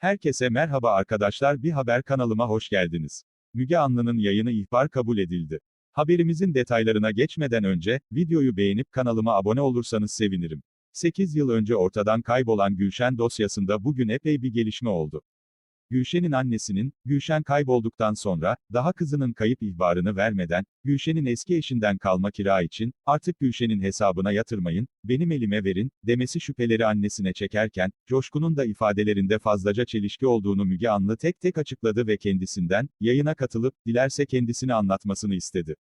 Herkese merhaba arkadaşlar bir haber kanalıma hoş geldiniz. Müge Anlı'nın yayını ihbar kabul edildi. Haberimizin detaylarına geçmeden önce, videoyu beğenip kanalıma abone olursanız sevinirim. 8 yıl önce ortadan kaybolan Gülşen dosyasında bugün epey bir gelişme oldu. Gülşen'in annesinin, Gülşen kaybolduktan sonra, daha kızının kayıp ihbarını vermeden, Gülşen'in eski eşinden kalma kira için, artık Gülşen'in hesabına yatırmayın, benim elime verin, demesi şüpheleri annesine çekerken, Coşkun'un da ifadelerinde fazlaca çelişki olduğunu Müge Anlı tek tek açıkladı ve kendisinden, yayına katılıp, dilerse kendisini anlatmasını istedi.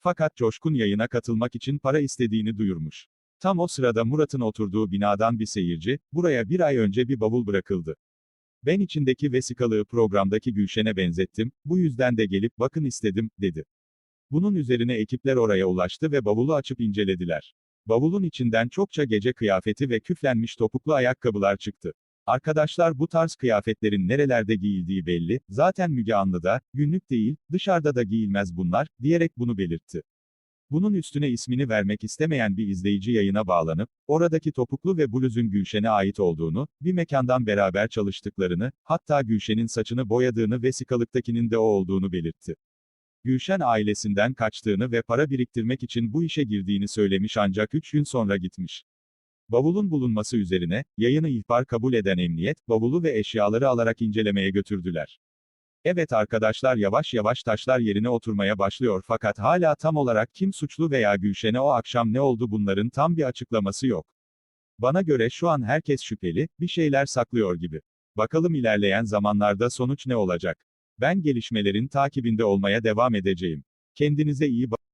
Fakat Coşkun yayına katılmak için para istediğini duyurmuş. Tam o sırada Murat'ın oturduğu binadan bir seyirci, buraya bir ay önce bir bavul bırakıldı. Ben içindeki vesikalığı programdaki Gülşen'e benzettim, bu yüzden de gelip bakın istedim, dedi. Bunun üzerine ekipler oraya ulaştı ve bavulu açıp incelediler. Bavulun içinden çokça gece kıyafeti ve küflenmiş topuklu ayakkabılar çıktı. Arkadaşlar bu tarz kıyafetlerin nerelerde giyildiği belli, zaten Müge Anlı'da, günlük değil, dışarıda da giyilmez bunlar, diyerek bunu belirtti. Bunun üstüne ismini vermek istemeyen bir izleyici yayına bağlanıp, oradaki topuklu ve bluzun Gülşen'e ait olduğunu, bir mekandan beraber çalıştıklarını, hatta Gülşen'in saçını boyadığını vesikalıktakinin de o olduğunu belirtti. Gülşen ailesinden kaçtığını ve para biriktirmek için bu işe girdiğini söylemiş ancak 3 gün sonra gitmiş. Bavulun bulunması üzerine, yayını ihbar kabul eden emniyet, bavulu ve eşyaları alarak incelemeye götürdüler. Evet arkadaşlar yavaş yavaş taşlar yerine oturmaya başlıyor fakat hala tam olarak kim suçlu veya Gülşen'e o akşam ne oldu bunların tam bir açıklaması yok. Bana göre şu an herkes şüpheli, bir şeyler saklıyor gibi. Bakalım ilerleyen zamanlarda sonuç ne olacak? Ben gelişmelerin takibinde olmaya devam edeceğim. Kendinize iyi bakın.